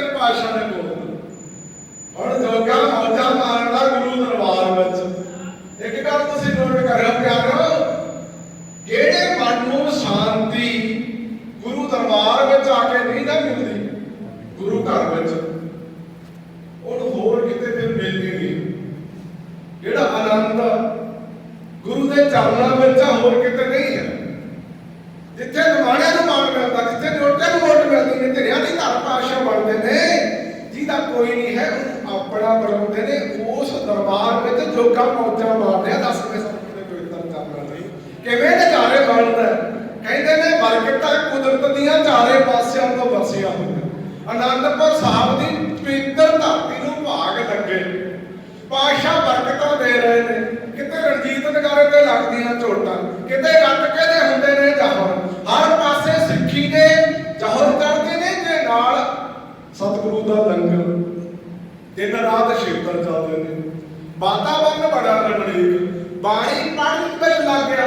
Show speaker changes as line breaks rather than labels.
ਸੱਚਖੰਡ ਪਾਤਸ਼ਾਹ ਨੇ ਬੋਲੀ ਹੁਣ ਜੋਗਾ ਮੌਜਾ ਮਾਰਨ ਦਾ ਗੁਰੂ ਦਰਬਾਰ ਵਿੱਚ। ਇੱਕ ਗੱਲ ਤੁਸੀਂ ਨੋਟ ਕਰਿਓ ਪਿਆਰੋ, ਜਿਹੜੇ ਮਨ ਨੂੰ ਸ਼ਾਂਤੀ ਗੁਰੂ ਦਰਬਾਰ ਵਿੱਚ ਆ ਕੇ ਨਹੀਂ ਨਾ ਮਿਲਦੀ, ਗੁਰੂ ਘਰ ਵਿੱਚ, ਉਹਨੂੰ ਹੋਰ ਕਿਤੇ ਫਿਰ ਮਿਲਦੀ ਨਹੀਂ। ਜਿਹੜਾ ਆਨੰਦ ਗੁਰੂ ਦੇ ਚਰਨਾਂ ਵਿੱਚ ਹੋਰ ਕਿਤੇ ਨਹੀਂ ਹੈ ਜਿੱਥੇ ਨਿਮਾਣੇ ਪਾਵਰ ਮਿਲਦਾ ਜਿੱਥੇ ਨੋਟਾਂ ਨੂੰ ਵੋਟ ਮਿਲਦੀ ਨੇ, ਧਰਿਆ ਦੀ ਘਰ ਪਾਸ਼ਾ ਬਣਦੇ ਨੇ। ਜਿਹਦਾ ਕੋਈ ਨਹੀਂ ਹੈ ਉਹ ਆਪਣਾ ਬਣਾਉਂਦੇ ਨੇ। ਉਸ ਦਰਬਾਰ ਵਿੱਚ ਜੋਗਾ ਮੌਜਾਂ ਮਾਰਦੇ ਆ। ਦੱਸ ਕੇ ਸਕਦੇ ਕੋਈ ਤਾਂ ਕੰਮ ਨਹੀਂ ਕਿਵੇਂ ਨਜ਼ਾਰੇ ਬਣਦਾ? ਕਹਿੰਦੇ ਨੇ, ਬਰਕਤਾਂ ਕੁਦਰਤ ਦੀਆਂ ਚਾਰ ਖਰਚਾ ਦਿੰਦੇ ਮਾਤਾ ਬੰਨ ਬੜਾ ਰਗੜੇ ਬਾਣੀ ਪੜ੍ਹ ਕੇ ਲੱਗ ਗਿਆ